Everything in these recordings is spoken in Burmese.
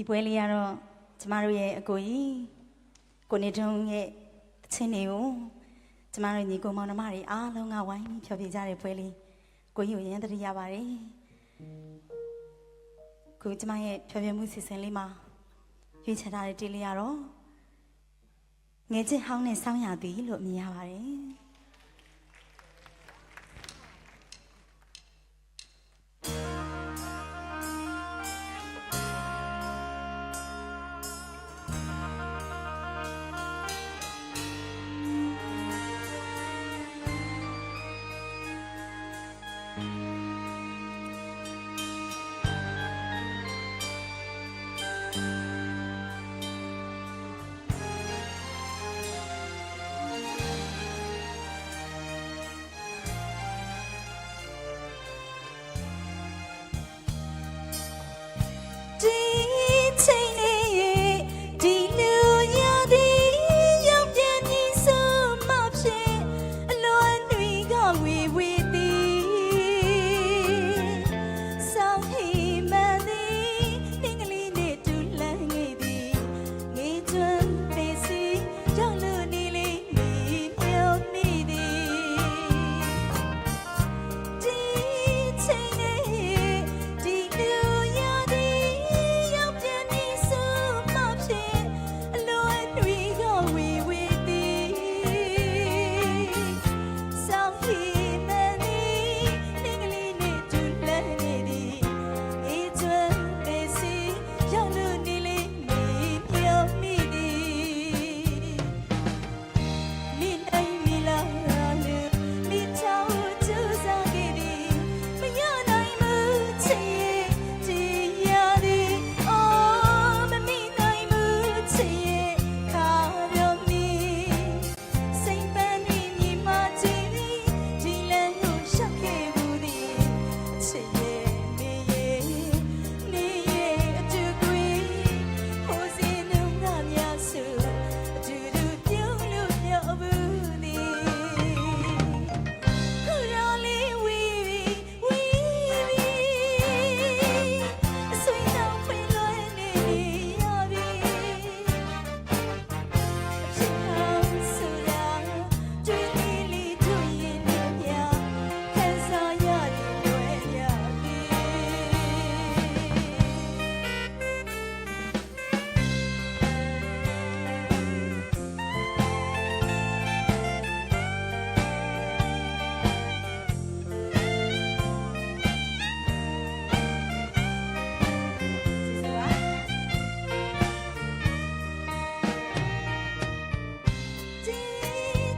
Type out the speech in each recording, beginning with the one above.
ဒီပွဲလေးကတော့ကျမတို့ရဲ့အကိုကြီးကိုနေတုံးရဲ့အချင်းတွေကိုကျမတို့ညီကိုမောင်နှမတွေအားလုံးကဝိုင်းပြီးဖျော်ဖြေကြတဲ့ပွဲလေးကိုကြီးကိုရမ်းသတိရပါတယ်ခုကျမရဲ့ဖျော်ဖြေမှုစီစဉ်လေးမှာရွေးချယ်ထားတဲ့တေးလေးကတော့ငယ်ချင်းဟောင်းနဲ့စောင်းရသည်လို့အမည်ရပါတယ်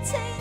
take